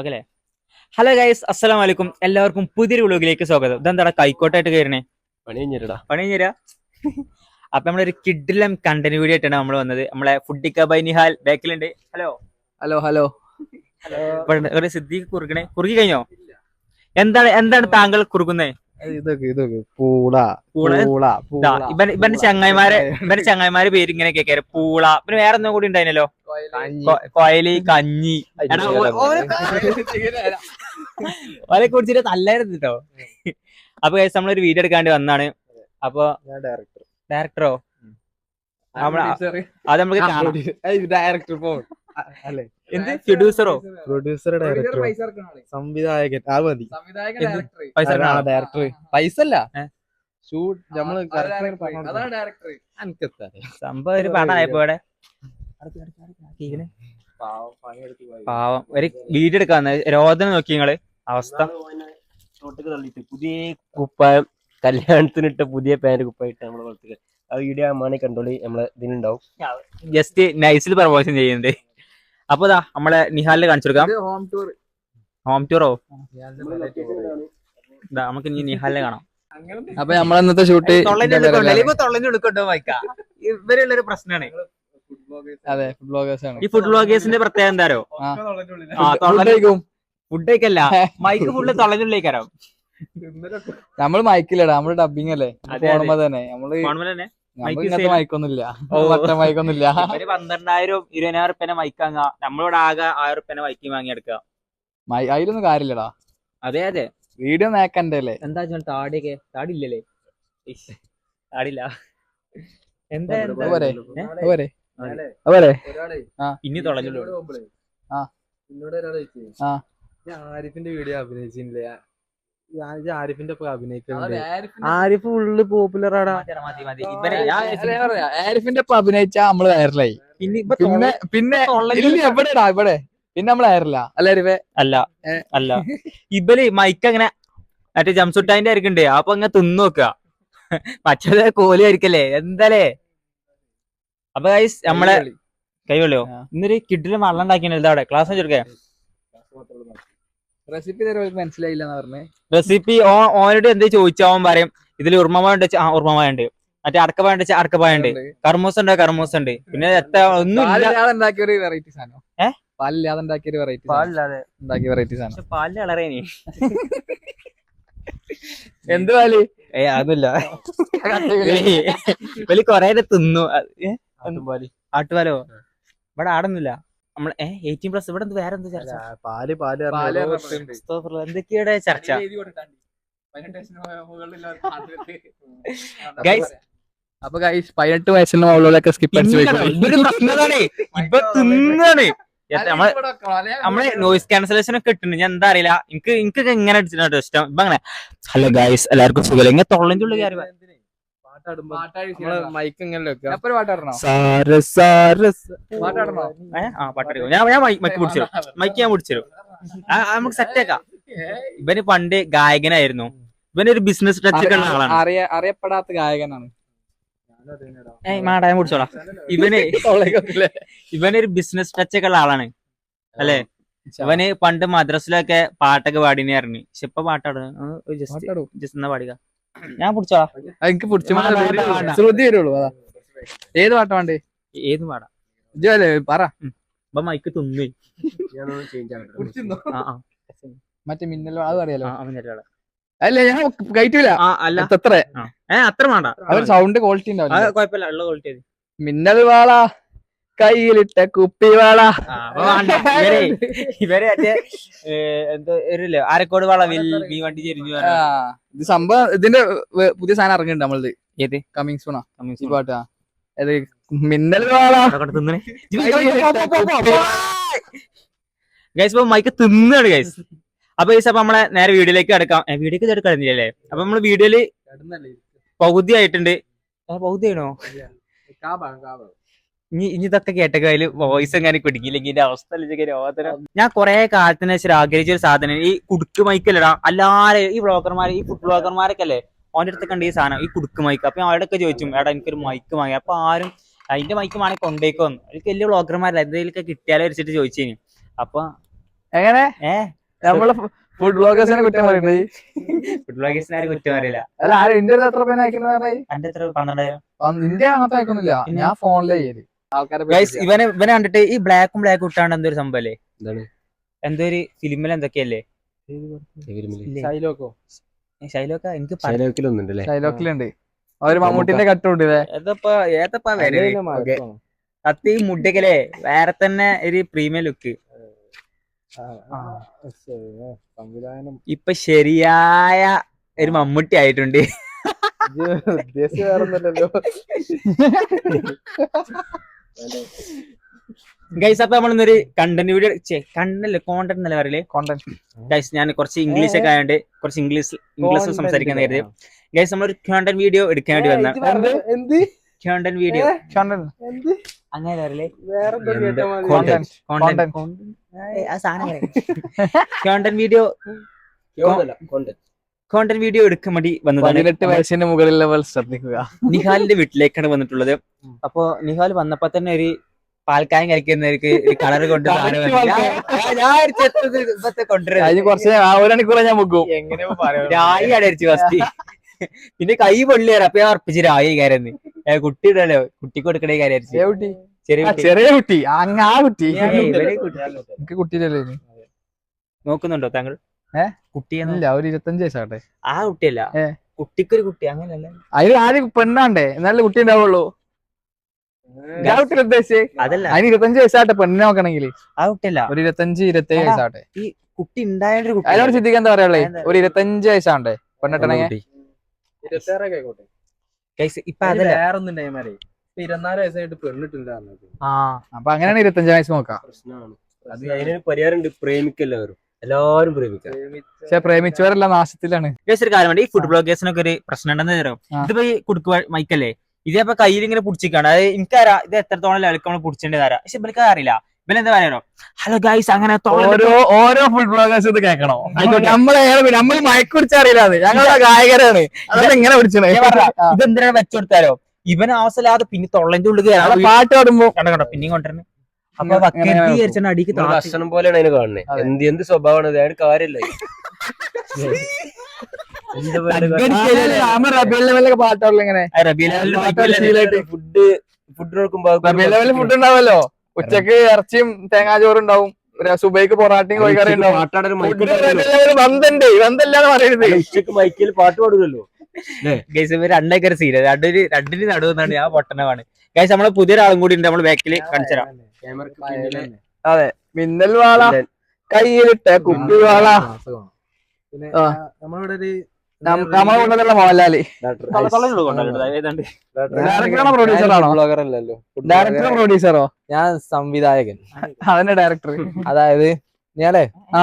Okay hello guys അസ്സലാം വലൈക്കും എല്ലാവർക്കും പുതിയൊരു വ്ലോഗിലേക്ക് സ്വാഗതം. ഇതെന്താടാ കൈക്കോട്ടായിട്ട് കയറണേ? പണി കഴിഞ്ഞിരടാ പണി കഴിഞ്ഞാ അപ്പൊ നമ്മളൊരു കിഡിലം കണ്ടന്റ് വീഡിയോ ആയിട്ടാണ് നമ്മൾ വന്നത്. നമ്മളെ ഫുഡിക്ക by Nihal ബാക്കിലുണ്ട്. Hello? Hello hello. Hello. Siddique കുറുക്കണേ കുറുക്കി കഴിഞ്ഞോ? എന്താണ് എന്താണ് താങ്കൾ കുറുക്കുന്നേ? ഇതൊക്കെ ഇതൊക്കെ പൂള പൂള? പൂള ഇവൻ ഇവന്റെ ചങ്ങായിമാരെ ഇവന്റെ ചങ്ങായിമാരെ പേര് ഇങ്ങനെ കേക്കാറ് പൂള പിന്നെ വേറെ ഒന്നും കൂടി ഉണ്ടായിരുന്നല്ലോ കൊയലി കഞ്ഞി ഓരെ കുടിച്ചിട്ട് തല്ലായിരുന്നു കേട്ടോ അപ്പൊ guys നമ്മളൊരു വീഡിയോ എടുക്കാണ്ട് വന്നാണ് അപ്പൊ ഡയറക്ടറോ അത് നമുക്ക് ഡയറക്ടർ പോ അല്ലേ? എന്ത്? പ്രൊഡ്യൂസറോ പ്രൊഡ്യൂസർ ഡയറക്ടർ സംവിധായകൻ. ആ മതി. ഡയറക്ടർ പൈസ അല്ല? ഷൂട്ട് നമ്മൾ സംഭവം ഒരു പടമായപ്പോ ഇവിടെ പാവം ഒരു വീഡിയോ എടുക്കാന്ന്. രോദന നോക്കി നിങ്ങൾ. അവസ്ഥ. പുതിയ കുപ്പായം കല്യാണത്തിനിട്ട പുതിയ പാന്റ് കുപ്പായിട്ട് നമ്മളെ വളർത്തുക ആ വീഡിയോ ആമാണ് കണ്ടോളി നമ്മളെ ഇതിനുണ്ടാവും. ജസ്റ്റ് നൈസിൽ പ്രമോഷൻ ചെയ്യുന്നുണ്ട്. അപ്പൊ ഇതാ നമ്മളെ നിഹാലിനെ കാണിച്ചു കൊടുക്കാം ഹോം ടൂർ ഹോം ടൂറോ ഇതാ നമുക്ക് ഇനി നിഹാലിനെ കാണാം. അപ്പൊ നമ്മളന്നത്തെ ഷൂട്ട് ഇവരുള്ളൊരു പ്രശ്നമാണ് അതെ ഫുഡ് ബ്ലോഗേഴ്സ് ആണ്. ഈ ഫുഡ് ബ്ലോഗേഴ്സിന്റെ പ്രത്യേകത എന്താരോ ഫുഡ് കഴിക്കല്ല. മൈക്ക് ഫുള്ള് തൊള്ളന്റെ ഉള്ളിലേക്കാരോ നമ്മൾ മൈക്കില്ലടാ നമ്മൾ ഡബിങ് അല്ലേ? അതെ, ഫോണുമ്പോ തന്നെ. നമ്മൾ മൈക്കൊന്നുമില്ല മൈക്കൊന്നുമില്ല ഒരു പന്ത്രണ്ടായിരം ഇരുപതിനായിരം റുപ്യനെ മൈക്ക് വാങ്ങാ നമ്മളിവിടെ ആകെ ആയിരം റുപ്യനെ മൈക്ക് വാങ്ങിയെടുക്കുക. മൈ അതിലൊന്നും കാര്യമില്ലടാ. അതെ അതെ. വീഡിയോ നേക്കണ്ടേ അല്ലേ എന്താ താടിയൊക്കെ താടി ഇല്ലല്ലേ താടില്ല എന്താ ഇനി തൊള്ളഞ്ഞുള്ളൂ ആ. എന്നോട് ആരിഫിന്റെ വീഡിയോ അഭിനയിച്ചില്ലേ ആരിഫിന്റെ ഒപ്പം അഭിനയിക്കുന്നുണ്ട് ആരിഫ് ഫുള്ള് പോപ്പുലർ ആടാ. മതി മതി ഇവനെ ഞാൻ ആരിഫിന്റെ ഒപ്പം അഭിനയിച്ച നമ്മൾ വൈറലായി. പിന്നെ ഇപ്പൊ പിന്നെ. എവിടെടാ ഇവിടെ? പിന്നെ നമ്മൾ വൈറല. അല്ല അരിഫെ അല്ല അല്ല. ഇബൽ മൈക്ക് അങ്ങനെ മറ്റേ ജംസുട്ടായിന്റെ ആയിരിക്കണ്ടേ? അപ്പൊ അങ്ങനെ തിന്നു നോക്കുക മറ്റേ കോലി ആയിരിക്കല്ലേ? എന്താലേ അപ്പൊ ഗൈസ് നമ്മളെ കൈവള്ളിയോ. ഇന്നൊരു കിഡിലും വെള്ളം ഉണ്ടാക്കിയാണ് ഇതവിടെ ക്ലാസ് വെച്ചെടുക്കേ? റെസിപ്പി തരുമ്പോൾ മനസ്സിലായില്ല എന്ന് പറഞ്ഞേ. റെസിപ്പി ഓ ഓനോട് എന്ത് ചോദിച്ചാൽ പറയും ഇതിൽ ഉർമ്മമായുണ്ട് ആ ഉർമ്മമായ ഉണ്ട് മറ്റേ അടക്കപ്പായ ഉണ്ട് അടക്കപ്പായ ഉണ്ട് കർമൂസ ഉണ്ട് കർമൂസ ഉണ്ട് പിന്നെ ഒന്നും ഉണ്ടാക്കിയ ഒരു വെറൈറ്റി സാധനം. ഏ? പാലില്ലാതെ ഉണ്ടാക്കിയ ഒരു വെറൈറ്റി പാലില്ലാതെ. ഉണ്ടാക്കിയ വെറൈറ്റി സാധനം. എന്ത് പാൽ? ഏ അതൊന്നുമില്ല. വലിയ കൊറേ തിന്നു? ആട്ടുപാലോ? ഇവിടെ ആടൊന്നുമില്ല. നമ്മൾ എയ്റ്റീൻ പ്ലസ് ഇവിടെ എന്ത് വേറെ എന്ത് ചർച്ച? പാൽ പാൽ എന്തൊക്കെയുടെ ചർച്ച? Guys, അപ്പൊ ഗൈസ് പതിനെട്ട് വയസ്സിന് മുകളിലൊക്കെ സ്കിപ്പ് അടിച്ച് നമ്മളെ നോയിസ് ക്യാൻസലേഷൻ ഒക്കെ കിട്ടുന്നു ഞാൻ എന്താ അറിയില്ല. എനിക്ക് എനിക്കൊക്കെ ഇങ്ങനെ അടിച്ചിട്ടോ ഇഷ്ടം. ഇപ്പൊ അങ്ങനെ. ഹലോ ഗൈസ് എല്ലാവർക്കും സുഖം ഇങ്ങനെ തൊള്ളന്റെ ഉള്ളിൽ നമ്മൾ മൈക്ക് ഇങ്ങനെ പാട്ടാടണോ? ഞാൻ ഞാൻ മൈക്ക് പിടിച്ചു മൈക്ക് ഞാൻ പിടിച്ചു നമുക്ക് സെറ്റ് ആക്കാം. ഇവന് പണ്ട് ഗായകനായിരുന്നു. ഇവനൊരു ബിസിനസ് ടച്ച് ഒക്കെ ഉള്ള ആളാണ്. അറിയ അറിയപ്പെടാത്ത ഗായകനാണ്. ഏയ് മാടാ ഞാൻ പിടിച്ചോളാം. ഇവന് ഇവനൊരു ബിസിനസ് ടച്ച് ഒക്കെ ഉള്ള ആളാണ്. അല്ലേ? ഇവന് പണ്ട് മദ്രസിലൊക്കെ പാട്ടൊക്കെ പാടിനെ അറിഞ്ഞു പക്ഷെ ഇപ്പൊ പാട്ടാണ് ജസ്റ്റ് പാട്ടാടോ. ജസ്റ്റ് എന്നാ പാടുക ഞാൻ പിടിച്ചോളാം എനിക്ക് പിടിച്ചു. ശ്രുതി വരുള്ളൂ അതാ. ഏത് പാട്ട വേണ്ടേ ഏത് പാടാം? ഇജ്ജ് അല്ലേ പറ. ഇപ്പൊ മൈക്ക് തിന്നു. മറ്റേ മിന്നലോ അത് അറിയാലോ. അല്ല ഞാൻ കയറ്റൂല. ആ അല്ല. അത്ര ഏ അത്ര വേണ്ട. അവർ സൗണ്ട് ക്വാളിറ്റി ഉണ്ടാവും ഉണ്ടാവില്ല കുഴപ്പമില്ല ഉള്ള ക്വാളിറ്റി മിന്നൽ വാള. കയ്യിലിട്ട കുപ്പിവള. ഇവരെ എന്തോ ഒരു ആരക്കോട് വളവിൽ ഈ വണ്ടി ചെരിഞ്ഞു ആ, ഇത് സംഭവം ഇതിന്റെ പുതിയ സാധനം ഇറങ്ങിയിട്ടുണ്ട് നമ്മളത്. ഏത്? കമ്മിങ് സൂണാ ഈ പാട്ടാ ഏത്? മിന്നൽ വാള. ഗൈസ് ഇപ്പൊ മൈക്ക് തിന്നാണ് ഗൈസ് അപ്പൊ ഗൈസ് അപ്പൊ നമ്മളെ നേരെ വീഡിയോയിലേക്ക് കിടക്കാം. വീഡിയോക്ക് ഇത് കിടന്നില്ലല്ലേ അപ്പൊ നമ്മൾ വീഡിയോയിൽ പകുതി ആയിട്ടുണ്ട്. പകുതി ആണോ ഇനി ഇതൊക്കെ കേട്ടൊക്കെ അതിൽ വോയിസ് എങ്ങനെ കുടുങ്ങിയില്ലെങ്കിൽ അവസ്ഥ ഞാൻ കുറെ കാലത്തിന് ശേഷം ആഗ്രഹിച്ച ഒരു സാധനം ഈ കുടുക്ക് മൈക്കല്ലടാ അല്ലാതെ ഈ ബ്ലോഗർമാർ ഈ ഫുഡ് ബ്ലോഗർമാരൊക്കെ അല്ലേ? അവന്റെ അടുത്ത് കണ്ട ഈ സാധനം ഈ കുടുക്ക് മൈക്ക് അപ്പൊ അവരുടെ ഒക്കെ ചോദിച്ചു എടാ എനിക്കൊരു മൈക്ക് വാങ്ങി. അപ്പൊ ആരും അതിന്റെ മൈക്ക് വേണമെങ്കിൽ കൊണ്ടേക്കോ അതിൽ വലിയ ബ്ലോഗർമാരല്ല എന്തെങ്കിലുമൊക്കെ കിട്ടിയാലോ വെച്ചിട്ട് ചോദിച്ചേനി. അപ്പൊ എങ്ങനെ? ഏ? നമ്മൾ ഫുഡ് ബ്ലോഗേഴ്സിനെ കുറ്റം പറയുന്നത് ഫുഡ് ബ്ലോഗേഴ്സിനെ ആരും കുറ്റം പറയില്ല. അല്ല ആരും ഇന്ത്യ എത്ര പേര് അയക്കുന്നത് ഇന്ത്യ അങ്ങനത്തെ അയക്കുന്നില്ല ഞാൻ ഫോണിലേ പറ്റിച്ച്. ഇവനെ ഇവനെ കണ്ടിട്ട് ഈ ബ്ലാക്കും ബ്ലാക്കും ഇട്ടാണ്ട് എന്തൊരു ഒരു സംഭവല്ലേ? എന്താണ്? എന്തോ ഒരു ഫിലിമിൽ എന്തൊക്കെയല്ലേ ഷൈലോക്കോ എനിക്ക് ഒരു മമ്മൂട്ടിന്റെ കട്ടുണ്ട് ഇതേ ഏതപ്പാ ഏതപ്പാ വരെ സത്യ ഈ മുടിക്കലേ വേറെ തന്നെ ഒരു പ്രീമിയം ലുക്ക് ഇപ്പൊ ശരിയായ ഒരു മമ്മൂട്ടി ആയിട്ടുണ്ട്. ഉദ്ദേശിച്ചു വേറൊന്നല്ലല്ലോ ഗൈസ് അപ്പൊ നമ്മളിന്നൊരു കണ്ടന്റ് വീഡിയോ കണ്ടന്റ് കോണ്ടന്റ് എന്നല്ലേ പറയൽ? കോണ്ടന്റ് ഗൈസ് ഞാൻ കുറച്ച് ഇംഗ്ലീഷ് ഒക്കെ ആയതുകൊണ്ട് കുറച്ച് ഇംഗ്ലീഷ് ഇംഗ്ലീഷ് സംസാരിക്കാൻ കരുതി. ഗൈസ് നമ്മളൊരു കോണ്ടന്റ് വീഡിയോ എടുക്കാൻ വേണ്ടി വന്ന കോണ്ടന്റ് വീഡിയോ അങ്ങനെ പറയൽ. വേറെ എന്തോ? കേട്ടാ മതി. Content. Content content video content video എടുക്കാൻ വേണ്ടി വന്നതാണ്. പതിനെട്ട് വയസ്സിന് മുകളിൽ ലെവൽ ശ്രദ്ധിക്കുക. നിഹാലിന്റെ വീട്ടിലേക്കാണ് വന്നിട്ടുള്ളത്. അപ്പൊ നിഹാൽ വന്നപ്പോ തന്നെ ഒരു പാൽക്കായം കഴിക്കുന്നവർക്ക് ഒരു കളർ കൊണ്ട് രായി അടരിച്ചു ഫസ്റ്റ് പിന്നെ കൈ പൊള്ളിയാണ് അപ്പൊ ഞാൻ ഉറപ്പിച്ച് രായി കയറുന്നു കുട്ടി ഇടല്ലോ കുട്ടിക്ക് കൊടുക്കണേ കാര്യം ചെറിയ ചെറിയ കുട്ടി. അങ്ങ് ആ കുട്ടി. കുട്ടി. നോക്കുന്നുണ്ടോ താങ്കൾ? ഏ? കുട്ടിയെന്ന്? ഇല്ല ഒരു ഇരുപത്തഞ്ച് വയസ്സാട്ടെ ആ കുട്ടിയല്ല. കുട്ടിക്കൊരു കുട്ടി അങ്ങനെയല്ല അതിന് ആദ്യം പെണ്ണാണ്ടേ എന്നാലും കുട്ടി ഉണ്ടാവുള്ളൂ? ഞാൻ കുട്ടി ഉദ്ദേശിച്ചേ അതല്ല. അതിന് ഇരുപത്തഞ്ച് വയസ്സാട്ടെ പെണ്ണിനെ നോക്കണമെങ്കിൽ ആ കുട്ടിയല്ല. ഒരു ഇരുപത്തഞ്ച് ഇരുപത്തേഴ് വയസ്സാട്ടെ ഈ കുട്ടി ഉണ്ടായൊരു കുട്ടി. അതിനോട് ചിന്തിക്കാൻ എന്താ പറയാ? ഒരു ഇരുപത്തഞ്ച് വയസ്സാണ്ടേ പെണ്ണിട്ടണെങ്കിൽ ഇപ്പൊ അതിൽ അതല്ല. ഉണ്ടായി ഇരുപത്തിനാല് വയസ്സായിട്ട് പെണ്ണിട്ടില്ല ആ അപ്പൊ അങ്ങനെയാണ് ഇരുപത്തഞ്ച് വയസ്സ് നോക്കാം. പ്രശ്നമാണ്. അത് അതിനൊരു പരിഹാരമുണ്ട് പ്രേമിക്കെല്ലാവരും എല്ലാവരും പ്രേമിക്കാം. പക്ഷെ പ്രേമിച്ചവരല്ല നാശത്തിലാണ്. Guys, ഒരു കാര്യം ഈ ഫുഡ് ബ്ലോഗേഴ്സിനൊക്കെ ഒരു പ്രശ്നം ഉണ്ടെന്ന് തരാം. ഇതിപ്പോ ഈ കുടുക്ക് മൈക്കല്ലേ? ഇതേപ്പോ കയ്യിൽ ഇങ്ങനെ പിടിച്ചിരിക്കാണ്. അതായത് എനിക്കറിയാം. ഇത് എത്രത്തോളം നമ്മൾ പിടിച്ചേണ്ടത് അറിയാം പക്ഷെ ഇവർക്ക് അറിയില്ല. പറയാനോ ഹലോ ഗൈസ് അങ്ങനെ ഓരോ ഓരോ ഫുഡ് ബ്ലോഗേഴ്സ് ഇത് കേൾക്കണോ? നമ്മളെ നമ്മൾ മയക്കുറിച്ച് അറിയില്ല അത്. ഞങ്ങളുടെ ഗായകരാണ്. അതെങ്ങനെ പിടിച്ചത്? ഇതെന്തിനാണ് വെച്ചുകൊടുത്താലോ ഇവൻ ആവശ്യമില്ലാതെ പിന്നെ തൊള്ളന്റെ ഉള്ളിൽ പാട്ട് പാടുമ്പോ കണ്ടോ കണ്ടോ. പിന്നെയും കൊണ്ടുവരുന്നു. ഭക്ഷണം പോലെയാണ് അതിന് കാണുന്നത് എന്ത് എന്ത് സ്വഭാവമാണ്? അതായത് കാര്യമില്ല പാട്ടുള്ള ഇങ്ങനെ. ഫുഡ് ഫുഡ് നോക്കുമ്പോ ഫുഡ് ഉണ്ടാവല്ലോ ഉച്ചയ്ക്ക് ഇറച്ചിയും തേങ്ങാച്ചോറ് ഉണ്ടാവും. സുബൈക്ക് പൊറാട്ടയും കോഴിക്കറി ഉണ്ടാവും. പറയരുത്. ഉച്ചയ്ക്ക് മൈക്കിൽ പാട്ട് പാടുമല്ലോ രണ്ടേക്കർ സീൻ രണ്ടിന് രണ്ടിന് നടുവെന്നാണ് ഞാൻ പൊട്ടനമാണ് ഗൈസ് നമ്മളെ പുതിയൊരാളും കൂടി ഉണ്ട്. നമ്മൾ ബാക്കിൽ പിന്നിലെ അതെ മിന്നൽ വാള. കയ്യിലിട്ട കുപ്പി വാള. നമ്മളിവിടെ ഒരു നമ്മളെ കൊണ്ടുവന്നുള്ള മോഹൻലാൽ? ഡയറക്ടറാണോ ഡയറക്ടറോ പ്രൊഡ്യൂസറോ ഞാൻ സംവിധായകൻ. അതന്നെ ഡയറക്ടർ അതായത് ഞാനേ ആ.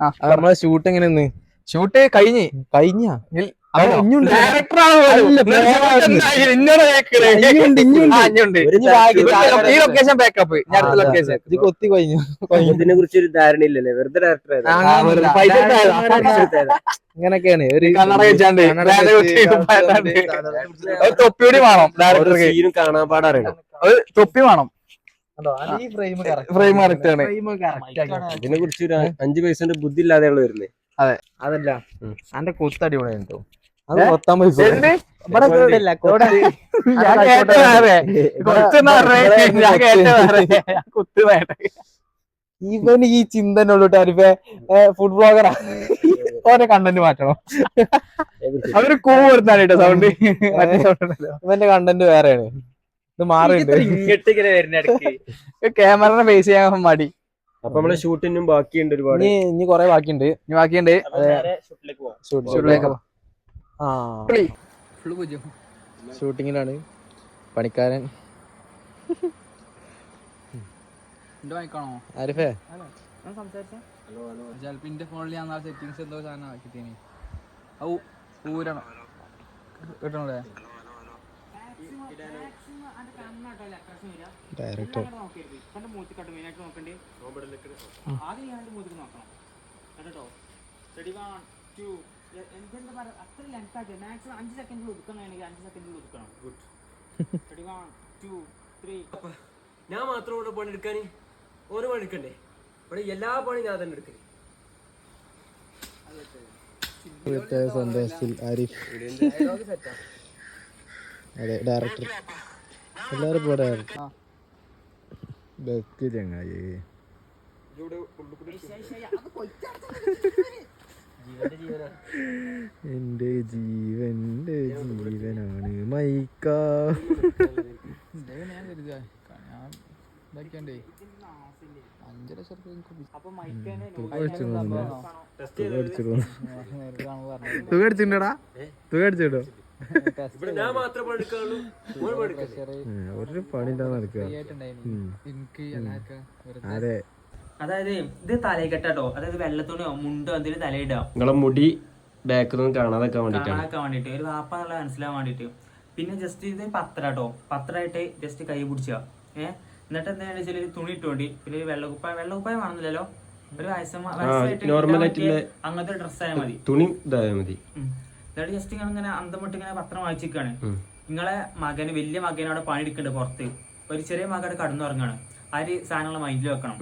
ആ നമ്മളെ ഷൂട്ട് എങ്ങനെ ഷൂട്ട് കഴിഞ്ഞ്. കഴിഞ്ഞ. ഈ ലൊക്കേഷൻ ബാക്കപ്പ് ഞാൻ അടുത്ത ലൊക്കേഷൻ ഇത് കൊത്തി കഴിഞ്ഞു ഇതിനെ കുറിച്ച് ഒരു ധാരണ ഇല്ലല്ലേ വെറുതെ ഡയറക്ടർ. ഇങ്ങനൊക്കെയാണ്. ഒരു തൊപ്പിയൂടി വേണം ഡയറക്ടർക്ക് കാണാൻ പാടറിയണം ഒരു തൊപ്പി വേണം? അത് ഫ്രെയിം. കറക്റ്റ് ആണ്. ഇതിനെ കുറിച്ച് ഒരു അഞ്ചു പൈസന്റെ ബുദ്ധി ഇല്ലാതെയുള്ള വരുന്നത് അതല്ല. ഉം. അന്റെ കൊത്തടി കേട്ടോ അത് പൈസ? ഇവിടെ ഞാൻ ഇവന് ഈ ചിന്തനുള്ളൂ ടാരിഫെ ഫുഡ് ബ്ലോഗറാ ഓരോ കണ്ടന്റ് മാറ്റണം. അവർ കൂ കേട്ടോ സൗണ്ട് ഇവന്റെ കണ്ടന്റ് വേറെയാണ്. ഇത് മാറിയിട്ട് ക്യാമറനെ ഫേസ് ചെയ്യാൻ മടി. അപ്പൊ നമ്മൾ ഷൂട്ടിനും ബാക്കിയുണ്ട് ഒരുപാട്. ഇനി കൊറേ ബാക്കിയുണ്ട്. ഇനി ബാക്കിയുണ്ട്. ഷൂട്ടിലേക്ക് പോവാം. ഷൂട്ട് ഷൂട്ടിലേക്ക് പോ. ഷൂട്ടിങ്ങിലാണ് പണിക്കാരൻ. ആരിഫേ? ചിലപ്പോ എന്റെ ഫോണിൽ ഞാൻ സെറ്റിങ്സ് എന്തോ സാധനം ആക്കിട്ടേനി ഔ ഊരണം കിട്ടണല്ലേ? ഡയറക്ടർ ഞാൻ മാത്രം ഇവിടെ പണി എടുക്കാൻ ഓരോ പണിയെടുക്കണ്ടേ ഇവിടെ എല്ലാ പണി ഞാൻ തന്നെ എടുക്കണേ ചെങ്ങായി ആരിഫ് അതെ ഡയറക്ടർ ബക്ക് ചങ്ങായി. എന്റെ ജീവന്റെ ജീവനാണ് മൈക്ക. ഒരു പണി നടക്കുക. അതെ അതായത് ഇത് തലക്കെട്ടോ അതായത് വെള്ളത്തുണിയോ മുണ്ടോ എന്തെങ്കിലും തലയിടാം നിങ്ങളെ മുടി ബാക്കിൽ നിന്ന് കാണാതൊക്കെ വേണ്ടിട്ടാണ്. കാണാക്കാൻ വേണ്ടിട്ട്. ഒരു വാപ്പ എന്നുള്ള മനസ്സിലാവാൻ വേണ്ടിട്ട്. പിന്നെ ജസ്റ്റ് ഇത് പത്ര കേട്ടോ പത്രമായിട്ട് ജസ്റ്റ് കൈ പിടിച്ച. ഏഹ് എന്നിട്ട് എന്താണെന്ന് വെച്ചാൽ ഒരു തുണി ഇട്ടോണ്ടി പിന്നെ ഒരു വെള്ളക്കുപ്പായ. വെള്ളക്കുപ്പായ വേണമെന്നില്ലല്ലോ. ഒരു വയസ്സമ്മ പറ്റിയ അങ്ങനത്തെ ഡ്രസ് ആയാൽ മതി. തുണി ഇതായാൽ മതി. ഉം. എന്നിട്ട് ജസ്റ്റ് ഇങ്ങനെ ഇങ്ങനെ അന്തം വിട്ട് ഇങ്ങനെ പത്രം വായിച്ചിരിക്കാണ്. ഉം. നിങ്ങളെ മകന് വലിയ മകന് അവിടെ പണിയെടുക്കുന്നുണ്ട് പുറത്ത്. ഒരു ചെറിയ മകൻ കടന്നുറങ്ങാണ്. ആ ഒരു സാധനങ്ങൾ മൈൻഡിൽ വെക്കണം.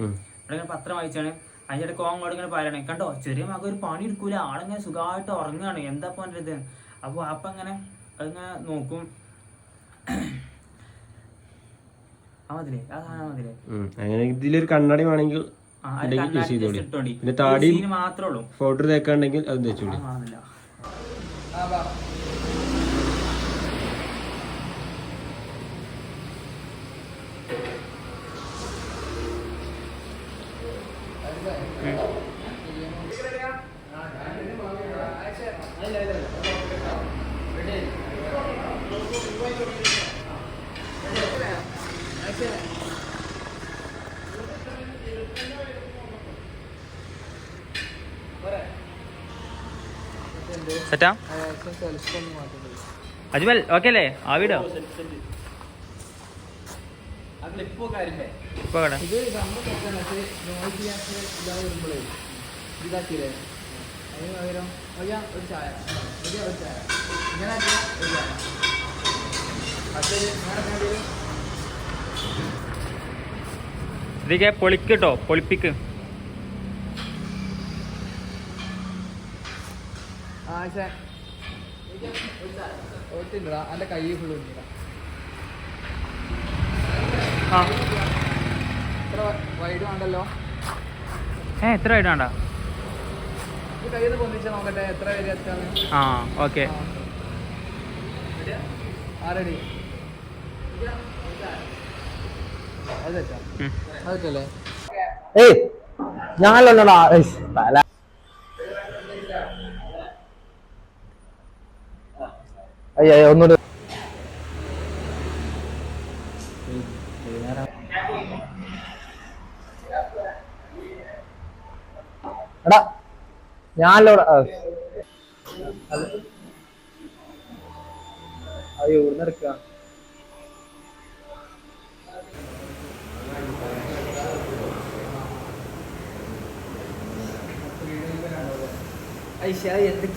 ഇവിടെ ഇങ്ങനെ പത്രം വായിച്ചാണ്. അതിന്റെ കോങ്ങോട് ഇങ്ങനെ പറയണേ. കണ്ടോ? ചെറിയ മകൻ ഒരു പണി എടുക്കൂല. ആളിങ്ങനെ സുഖമായിട്ട് ഉറങ്ങുകയാണ് എന്താ പോന്റെ ഇത്? അപ്പൊ അപ്പ ഇങ്ങനെ അതിങ്ങനെ നോക്കും. ഫോട്ടോ. അങ്ങനെ ഇതിലൊരു കണ്ണാടി വേണമെങ്കിൽ ആ അത് ഉണ്ടെങ്കിൽ use കണ്ണാടി ചെയ്തോളി. അജ്മൽ ഓക്കെ അല്ലേ? ആ വീടോ ഇപ്പൊ ഇതാക്കിയില്ലേ? അതിന് പകരം ഒരു ചായ. ഒരു ചായ. ഇങ്ങനെ ഒരു ചായ ഇതൊക്കെ പൊളിക്കട്ടോ പൊളിപ്പിക്ക്. എന്റെ കൈ ഫുള്ള് വൈഡ് വേണ്ടല്ലോ? ഏ എത്ര വൈഡ് വേണ്ട? നോക്കട്ടെ ആ ഓക്കെ. ആരടി അത് തെറ്റാ അത് തെറ്റല്ലേ ഏയ് ഞാനല്ലല്ലോടാ തല അയ്യോ ഒന്നുകൂടി. എടാ ഞാനല്ലോടാ. അയ്യോ ഇവിടുന്ന് А ще є такі.